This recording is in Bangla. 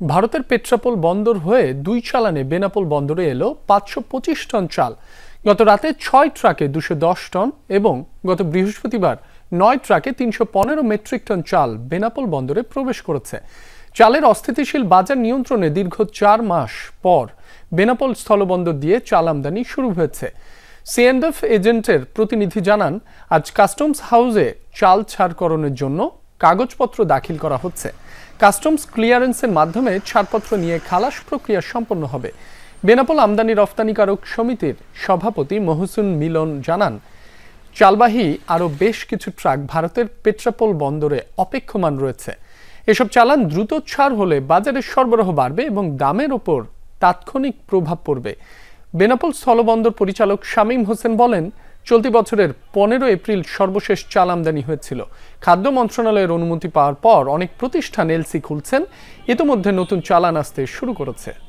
ভারতের পেট্রাপোল বন্দর হয়ে দুই চালানে বেনাপোল বন্দরে এলো পাঁচশো পঁচিশ টন চাল। গত রাতে ছয় ট্রাকে দুশো দশ টন এবং গত বৃহস্পতিবার নয় ট্রাকে তিনশো পনেরো মেট্রিক টন চাল বেনাপোল বন্দরে প্রবেশ করেছে। চালের অস্থিতিশীল বাজার নিয়ন্ত্রণে দীর্ঘ চার মাস পর বেনাপোল স্থলবন্দর দিয়ে চাল আমদানি শুরু হয়েছে। সিএনএফ এজেন্টের প্রতিনিধি জানান, আজ কাস্টমস হাউসে চাল ছাড়করণের জন্য কাগজপত্র দাখিল করা হচ্ছে। কাস্টমস ক্লিয়ারেন্সের মাধ্যমে ছাড়পত্র নিয়ে খালাস প্রক্রিয়া সম্পন্ন হবে। বেনাপোল আমদানি রফতানিকারক সমিতির সভাপতি মহসুন মিলন জানান, চালবাহী আরও বেশ কিছু ট্রাক ভারতের পেট্রাপোল বন্দরে অপেক্ষমান রয়েছে। এসব চালান দ্রুত ছাড় হলে বাজারে সরবরাহ বাড়বে এবং দামের ওপর তাৎক্ষণিক প্রভাব পড়বে। বেনাপোল স্থলবন্দর পরিচালক শামীম হোসেন বলেন চলতি বছরের পনেরো এপ্রিল সর্বশেষ চাল আমদানি হয়েছিল। খাদ্য মন্ত্রণালয়ের অনুমতি পাওয়ার পর অনেক প্রতিষ্ঠান এলসি খুলছেন, ইতিমধ্যে নতুন চালান আসতে শুরু করেছে।